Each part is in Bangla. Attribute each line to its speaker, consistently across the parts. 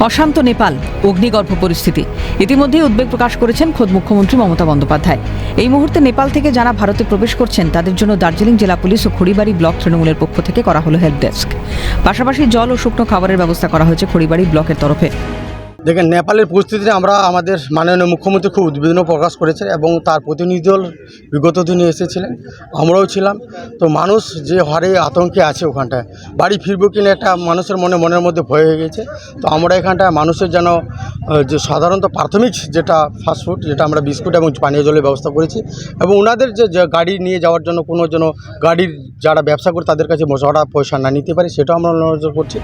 Speaker 1: অশান্ত নেপাল, অগ্নিগর্ভ পরিস্থিতি। ইতিমধ্যেই উদ্বেগ প্রকাশ করেছেন খোদ মুখ্যমন্ত্রী মমতা বন্দ্যোপাধ্যায়। এই মুহূর্তে নেপাল থেকে যারা ভারতে প্রবেশ করছেন, তাদের জন্য দার্জিলিং জেলা পুলিশ ও খড়িবাড়ি ব্লক তৃণমূলের পক্ষ থেকে করা হলো হেল্প ডেস্ক। পাশাপাশি জল ও শুকনো খাবারের ব্যবস্থা করা হয়েছে খড়িবাড়ি ব্লকের তরফে।
Speaker 2: দেখেন, নেপালের পরিস্থিতিতে আমরা আমাদের মাননীয় মুখ্যমন্ত্রী খুব উদ্বিগ্ন প্রকাশ করেছে এবং তার প্রতিনিধি দল বিগত দিনে এসেছিলেন, আমরাও ছিলাম। তো মানুষ যে হারে আতঙ্কে আছে ওখানটায়, বাড়ি ফিরবো কিনা একটা মানুষের মনে, মনের মধ্যে ভয় হয়ে গেছে। তো আমরা এখানটায় মানুষের যেন যে সাধারণত প্রাথমিক যেটা ফাস্টফুড যেটা আমরা বিস্কুট এবং পানীয় জলের ব্যবস্থা করেছি এবং ওনাদের যে গাড়ি নিয়ে যাওয়ার জন্য কোনো যেন গাড়ির যারা ব্যবসা করে তাদের কাছে মশাটা পয়সা না নিতে পারে, সেটাও আমরা নজর করছি।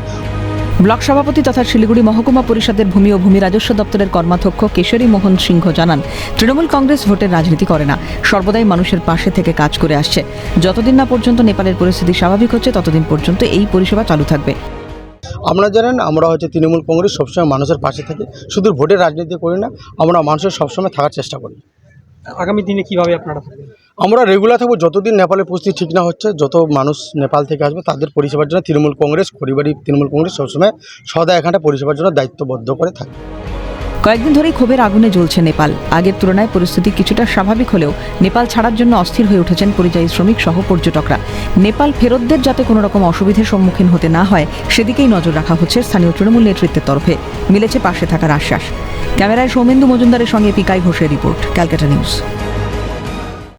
Speaker 1: ব্লক সভাপতি তথা শিলিগুড়ি মহকুমা পরিষদের ভূমি ও ভূমি রাজস্ব দপ্তরের কর্মাধ্যক্ষ কেশরী মোহন সিংহ জানান তৃণমূল কংগ্রেস ভোটের রাজনীতি করে না সর্বদাই মানুষের পাশে থেকে কাজ করে আসছে। যতদিন না পর্যন্ত নেপালের পরিস্থিতি স্বাভাবিক হচ্ছে ততদিন পর্যন্ত এই পরিষেবা চালু থাকবে।
Speaker 2: আপনারা জানেন আমরা হচ্ছে তৃণমূল কংগ্রেস সবসময় মানুষের পাশে থাকি শুধু ভোটের রাজনীতি করি না আমরা মানুষের সবসময় থাকার চেষ্টা করি।
Speaker 3: আগামী দিনে কীভাবে আপনারা থাকবেন?
Speaker 2: আমরা রেগুলার থাকব, যতদিন নেপালের পরিস্থিতি ঠিক না হচ্ছে, যত মানুষ নেপাল থেকে আসবে, তাদের পরিষেবার জন্য তৃণমূল কংগ্রেস খড়িবাড়ি তৃণমূল কংগ্রেস সবসময় সদা এখানটা পরিষেবার জন্য দায়িত্ববদ্ধ করে থাকে।
Speaker 1: কয়েকদিন ধরেই ক্ষোভের আগুনে জ্বলছে নেপাল। আগের তুলনায় পরিস্থিতি কিছুটা স্বাভাবিক হলেও নেপাল ছাড়ার জন্য অস্থির হয়ে উঠেছেন পরিযায়ী শ্রমিক সহ পর্যটকরা। নেপাল ফেরতদের যাতে কোনো রকম অসুবিধার সম্মুখীন হতে না হয়, সেদিকেই নজর রাখা হচ্ছে স্থানীয় তৃণমূল নেতৃত্বের তরফে। মিলেছে পাশে থাকার আশ্বাস। ক্যামেরায় সৌমেন্দু মজুমদারের সঙ্গে পিকাই ঘোষের রিপোর্ট, ক্যালকাটা নিউজ।